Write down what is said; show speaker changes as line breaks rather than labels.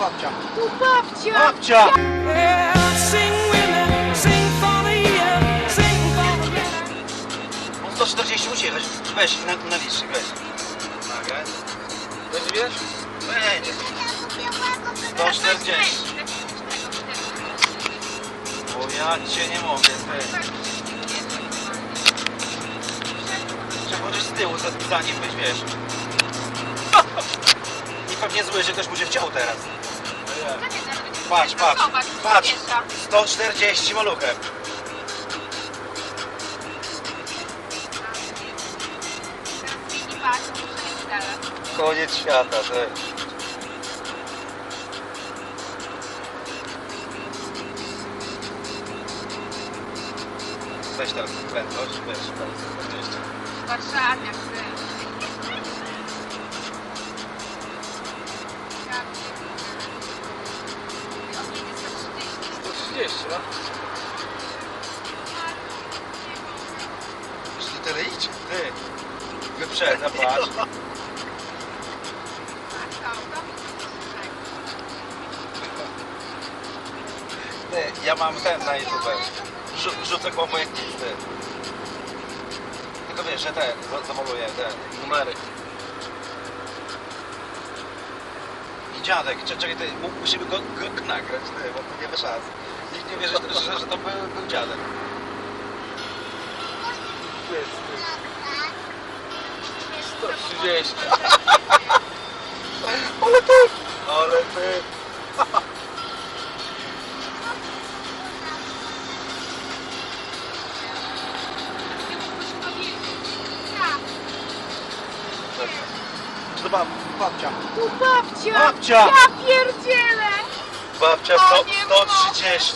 babcia.
Babcia!
Babcia!
Sing women, sing for the young, sing for the
On 140 musi jechać. Weź, na, na licznik, weź. Nagraj. Będzie wiesz? Będzie. 140. Bo ja cię nie mogę, ty. Trzeba chodzić z tyłu, za, za nim być, wiesz. I pewnie zły, że też mu się chciał teraz. Patrz, patrz, patrz. 140 maluchem. Koniec świata, ty. Weź teraz prędkość, weź prędkość.
Warszawiak, ty.
130, no. Jeśli tyle idzie. Ty. Wyprzedza, patrz. Ty, ja mam ten na YouTube. Rzu rzucę obojętnie, ty. Tylko wiesz, że ten, za- zamoluję te numery. I dziadek, cze- czekaj, ty, mu- musimy go, go nagrać, ty, bo nie ma szans. Nikt nie wierzy, że, że, że to był, był dziadek. Jest, ty. 130. Ale ty! Ale ty! Czy to bab, babcia?
U babcia!
Babcia!
Ja pierdzielę!
Babcia
O,
sto,
nie mogę.
130.